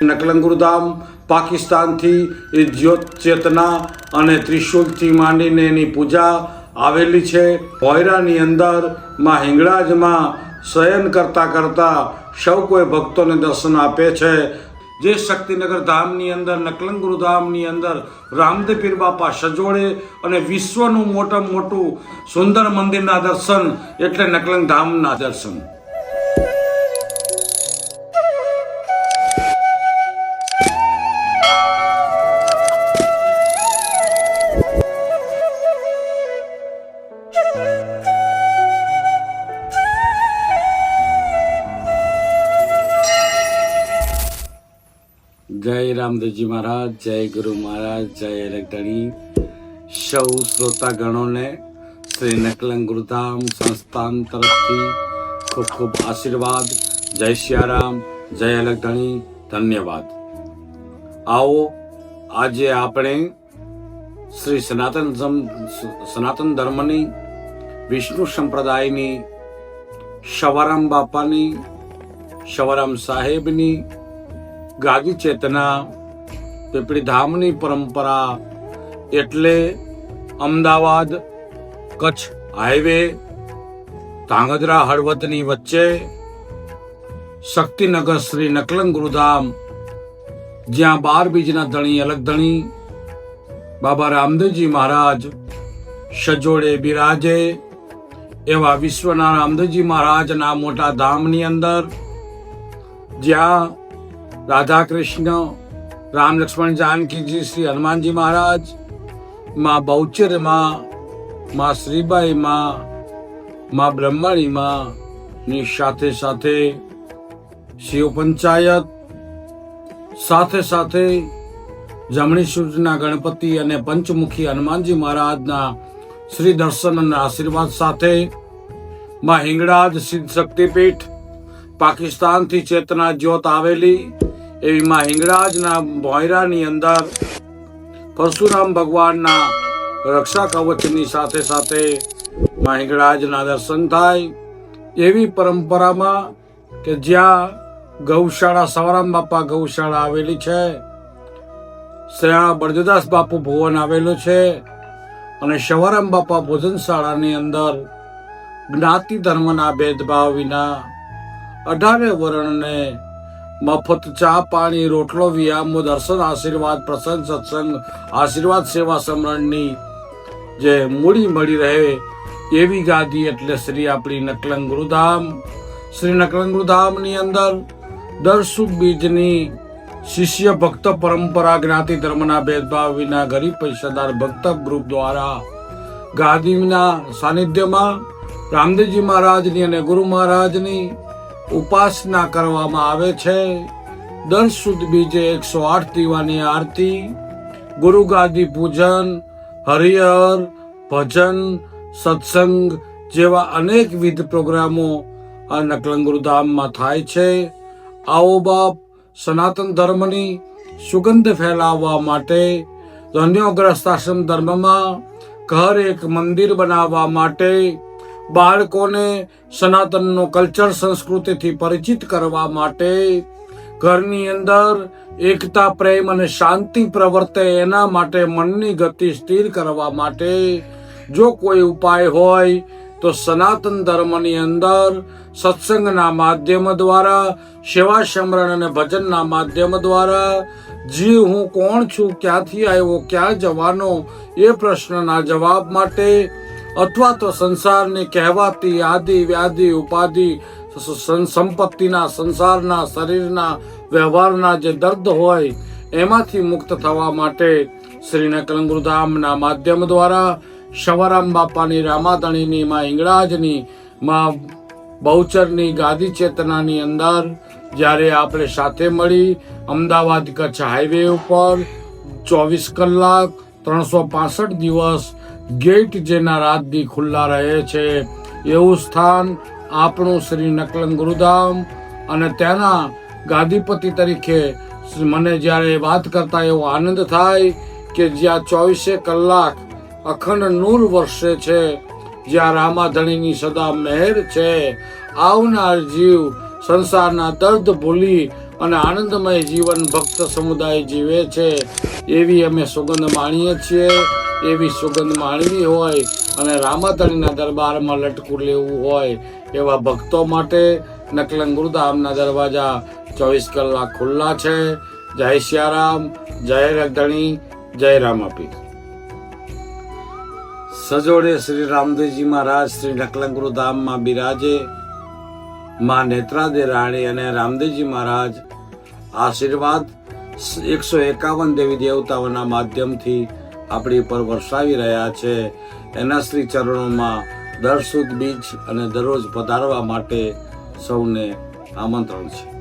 નકલંગુરધામ, પાકિસ્તાનથી એ જ્યોત ચેતના અને ત્રિશુલથી માંડીને એની પૂજા આવેલી છે. ભોયરાની અંદરમાં હિંગળાજમાં શયન કરતા કરતા સૌ કોઈ ભક્તોને દર્શન આપે છે. જે શક્તિનગર ધામની અંદર નકલંગુરુ ધામની અંદર રામદેવ પીર બાપા સજોડે અને વિશ્વનું મોટામાં મોટું સુંદર મંદિરના દર્શન, એટલે નકલંગ ધામના દર્શન. જય રામદેવજી મહારાજ, જય ગુરુ મહારાજ, જય અલગધણી સૌ શ્રોતાગણોને શ્રી નકલંગ ગુરુધામ સંસ્થાન તરફથી ખૂબ ખૂબ આશીર્વાદ. જય સિયારામ, જય અલગધણી ધન્યવાદ. આવો, આજે આપણે શ્રી સનાતન સનાતન ધર્મની, વિષ્ણુ સંપ્રદાયની શવરામ બાપાની શવરામ સાહેબની ગાદી ચેતના પીપળી ધામની પરંપરા એટલે અમદાવાદ, કચ્છ હાઈવે, ધાંગધ્રા હળવદની વચ્ચે, શક્તિનગર શ્રી નકલંગ ગુરુધામ, જ્યાં બાર બીજના ધણી અલગ ધણી, બાબા રામદેવજી મહારાજ, સજોડે બિરાજે, એવા વિશ્વના રામદેવજી મહારાજના મોટા ધામની અંદર, જ્યાં રાધા કૃષ્ણ રામ લક્ષ્મણ જાનકીજી, શ્રી હનુમાનજી મહારાજ, માં બહુચરમાં માં શ્રીબાઈ માં માં બ્રહ્માણી માં, ની સાથે સાથે શિવ પંચાયત, સાથે સાથે જમણી સૂર્યના ગણપતિ અને પંચમુખી હનુમાનજી મહારાજના શ્રી દર્શન અને આશીર્વાદ સાથે માં હિંગળાજ સિદ્ધ શક્તિપીઠ પાકિસ્તાનથી ચેતના જ્યોત આવેલી એવી માં હિંગળાજના ભોયરાની અંદર પરશુરામ ભગવાનના રક્ષા કવચની સાથે સાથે માં હિંગળાજના દર્શન થાય. એવી પરંપરામાં કે જ્યાં ગૌશાળા, સવારામ બાપા ગૌશાળા આવેલી છે, શ્રેયા બળદદાસ બાપુ ભુવન આવેલું છે અને સવારામ બાપા ભોજનશાળાની અંદર જ્ઞાતિ ધર્મના ભેદભાવ વિના અઢારે વર્ણને મફત ચા, પાણી, રોટલો વિયામો દર્શન, આશીર્વાદ, પ્રસંગ, સત્સંગ, આશીર્વાદ, સેવા સમરણની જે મૂડી મળી રહે એવી ગાદી એટલે શ્રી આપણી નકલંગ ગુરુધામ શ્રી નકલંગ ગુરુધામની અંદર દર શુભ બીજની શિષ્ય ભક્ત પરંપરા જ્ઞાતિ ધર્મના ભેદભાવ વિના ગરીબ પૈસાદાર ભક્ત ગ્રુપ દ્વારા ગાદીના સાનિધ્યમાં રામદેવજી મહારાજની અને ગુરુ મહારાજની ઉપાસના કરવામાં આવે છે. દસ સુદ બીજે એકસો આઠ દીવાની આરતી ગુરુ ગાદી પૂજન, હરિહર, ભજન, સત્સંગ જેવા અનેકવિધ પ્રોગ્રામો આ નકલંગુરુધામમાં થાય છે. આવો બાપ સનાતન ધર્મની સુગંધ ફેલાવવા માટે ધન્યોગ્રસ્ત આશ્રમ ધર્મમાં ઘર એક મંદિર બનાવવા માટે બાળકોને સનાતનનો કલ્ચર સંસ્કૃતિથી પરિચિત કરવા માટે ઘરની અંદર એકતા, પ્રેમ અને શાંતિ પ્રવર્તે એના માટે મનની ગતિ સ્થિર કરવા માટે જો કોઈ ઉપાય હોય તો સનાતન ધર્મની અંદર સત્સંગના માધ્યમ દ્વારા, સેવા સમરણ અને ભજનના માધ્યમ દ્વારા જીવ હું કોણ છું? ક્યાંથી આવ્યો? ક્યાં જવાનો? એ પ્રશ્નના જવાબ માટે અથવા તો સંસારની કહેવાતી આદિ, વ્યાધિ, ઉપાધિ સંપત્તિના સંસારના શરીરના વ્યવહારના જે દર્દ હોય એમાંથી મુક્ત થવા માટે શ્રી નકલંગુરધામના માધ્યમ દ્વારા શવરામ બાપાની રામાધણીની માં હિંગળાજની માં બહુચરની ગાદી ચેતનાની અંદર જ્યારે આપણે સાથે મળી અમદાવાદ કચ્છ હાઈવે ઉપર ચોવીસ કલાક ત્રણસો પાસઠ દિવસ ગેટ જેના રાતથી ખુલ્લા રહે છે, એવું સ્થાન આપણું શ્રી નકલંગ ગુરુધામ અને તેના ગાદીપતિ તરીકે મને જ્યારે વાત કરતા એવો આનંદ થાય કે જ્યાં ચોવીસે કલાક અખંડ નૂર વર્ષે છે, જ્યાં રામાધણીની સદા મહેર છે, આવનાર જીવ સંસારના દર્દ ભૂલી અને આનંદમય જીવન ભક્ત સમુદાય જીવે છે. એવી અમે સુગંધ માણીએ છીએ. એવી સુગંધ માણવી હોય અને રામાતળીના દરબારમાં લટકું લેવું હોય એવા ભક્તો માટે નકલંગ ગુરુધામના દરવાજા ચોવીસ કલાક ખુલ્લા છે. જય સિયારામ, જય રગધણી, જય રામાપી સજોડે શ્રી રામદેવજી મહારાજ શ્રી નકલંગ ગુરુધામમાં બિરાજે. માં નેત્રાદે રાણી અને રામદેવજી મહારાજ આશીર્વાદ એકસો એકાવન દેવી દેવતાઓના માધ્યમથી આપણી પર વરસાવી રહ્યા છે. એના શ્રી ચરણોમાં દર સુદ બીજ અને દરરોજ પધારવા માટે સૌને આમંત્રણ છે.